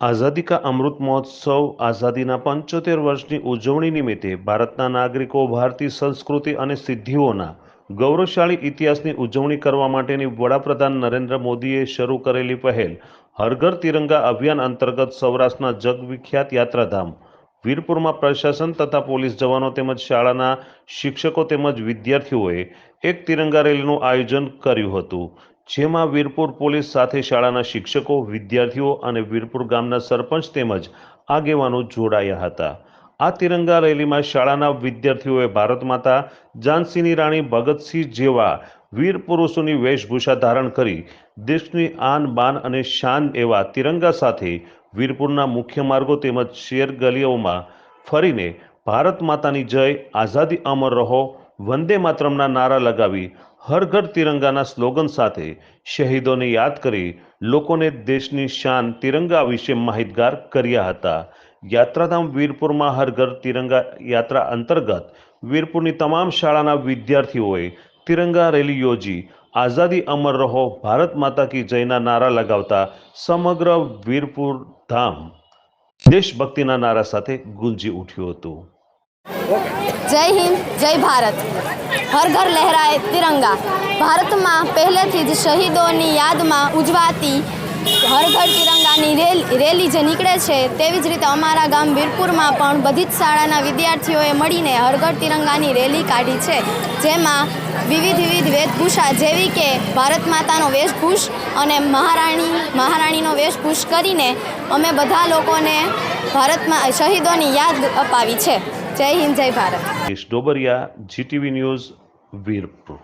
આઝાદી કા અમૃત મહોત્સવ આઝાદીના પંચોતેર વર્ષની ઉજવણી નિમિત્તે ભારતના નાગરિકો, ભારતીય સંસ્કૃતિ અને સિદ્ધિઓના ગૌરવશાળી ઇતિહાસની ઉજવણી કરવા માટેની વડાપ્રધાન નરેન્દ્ર મોદીએ શરૂ કરેલી પહેલ હર ઘર તિરંગા અભિયાન અંતર્ગત સૌરાષ્ટ્રના જગવિખ્યાત યાત્રાધામ, વીરપુરમાં પ્રશાસન તથા પોલીસ જવાનો તેમજ શાળાના શિક્ષકો તેમજ વિદ્યાર્થીઓએ એક તિરંગા રેલીનું આયોજન કર્યું હતું. જેમાં વીરપુર પોલીસ સાથે શાળાના શિક્ષકો, વિદ્યાર્થીઓ અને વીરપુર ગામના સરપંચ તેમજ આગેવાનો જોડાયા હતા. આ તિરંગા રેલીમાં શાળાના વિદ્યાર્થીઓએ ભારત માતા ઝાંસીની રાણી ભગતસિંહ જેવા વીર પુરુષોની વેશભૂષા ધારણ કરી દેશની આન બાન અને શાન એવા તિરંગા સાથે વીરપુરના મુખ્ય માર્ગો તેમજ શેર ગલીઓમાં ફરીને ભારત માતાની જય, આઝાદી અમર રહો, વંદે માતરમના નારા લગાવી હર ઘર તિરંગાના સ્લોગન સાથે શહીદોને યાદ કરી લોકોને દેશની શાન તિરંગા વિશે માહિતગાર કર્યા હતા. યાત્રાધામ વીરપુરમાં હર ઘર તિરંગા યાત્રા અંતર્ગત વીરપુરની તમામ શાળાના વિદ્યાર્થીઓએ તિરંગા રેલી યોજી આઝાદી અમર રહો, ભારત માતા કી જયના નારા લગાવતા સમગ્ર વીરપુર ધામ દેશભક્તિના નારા સાથે ગુંજી ઉઠ્યું હતું. જય હિન્દ, જય ભારત. હર ઘર લહેરાય તિરંગા. ભારતમાં પહેલેથી જ શહીદોની યાદમાં ઉજવાતી હર ઘર તિરંગાની રેલ, રેલી જે નીકળે છે, તેવી જ રીતે અમારા ગામ વીરપુરમાં પણ બધી જ શાળાના વિદ્યાર્થીઓએ મળીને હર ઘર તિરંગાની રેલી કાઢી છે. જેમાં વિવિધ વિવિધ વેશભૂષા જેવી કે ભારત માતાનો વેશભૂષ અને મહારાણી, મહારાણીનો વેશભૂષ કરીને અમે બધા લોકોને ભારતમાં શહીદોની યાદ અપાવી છે. જય હિન્દ જય Bharat. Dobariya GTV news Virpur.